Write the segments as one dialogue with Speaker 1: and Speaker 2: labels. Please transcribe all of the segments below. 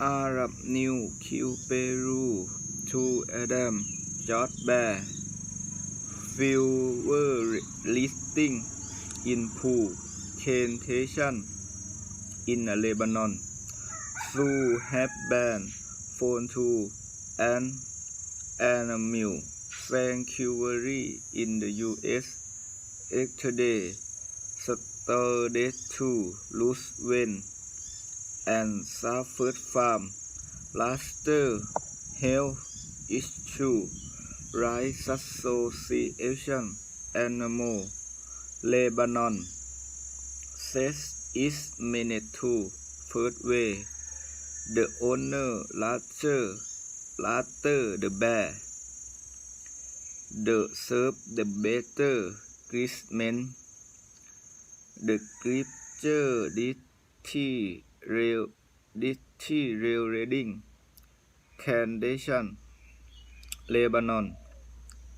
Speaker 1: อารับนิว คิวเปรูทูแอดัมจอร์ดแบร์ฟิลเวอร์ลิสติ้งอินพูเคนเทชันอินเลบานอนซูแฮปแบนโฟนทูแอนแอนมิวแซงคิวเวอรี่อินเดอะยูเอสเอ็กเทเดสเตอร์เดทูลูสเวน and suffered from luster health issue Rights Association Animal Lebanon. Says is meant to first way the owner later later the bear. The serve the better treatment the rail Ditchy rail reading Candation Lebanon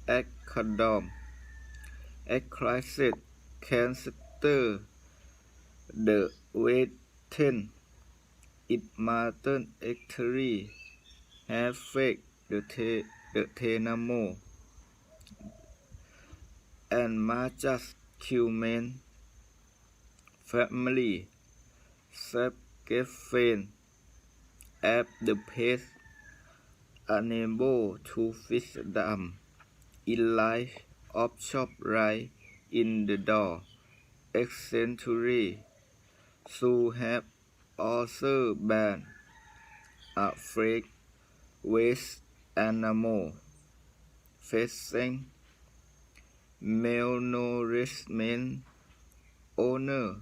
Speaker 1: Acadom a c r i s i s Cancer The Western It Martin Ectory Have Fake The Te The Tenamo and Marcus Cuman Family Sep subgeffen at the pace unable to fish them. In life of shop right in the door. Eccentrically so have also been a freak waste animal. Facing malnourishment owner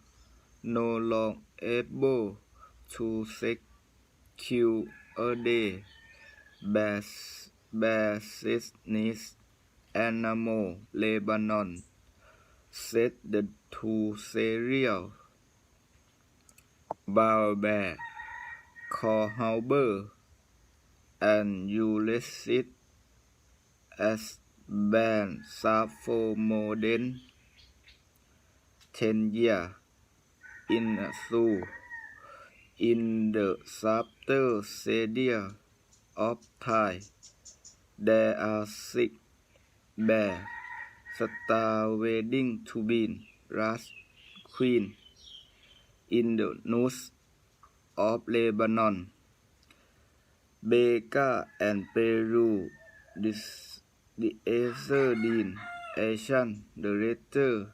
Speaker 1: no longer able to secure a day business animal Lebanon. Said the two serial Barbara Kohlhuber and Ulysses been for more than 10 years in a zoo in the chapter series of Thai. There are six bears starving to be ras queen in the north of Lebanon. Becca and Peru this the Ezerdin Asian Director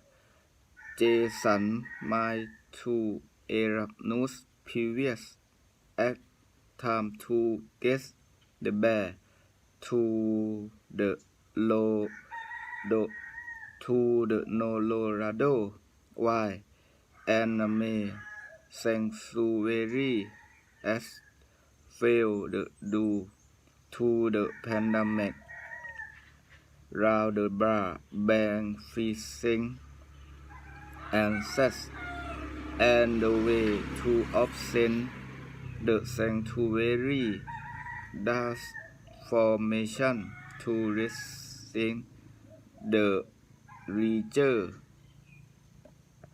Speaker 1: Jason my to Arab News previous at time to get the bear to the low the to the Colorado why? Anime sanctuary as failed due to the pandemic round the bar bank fishing and sex and the way to obtain the sanctuary does formation to resist the region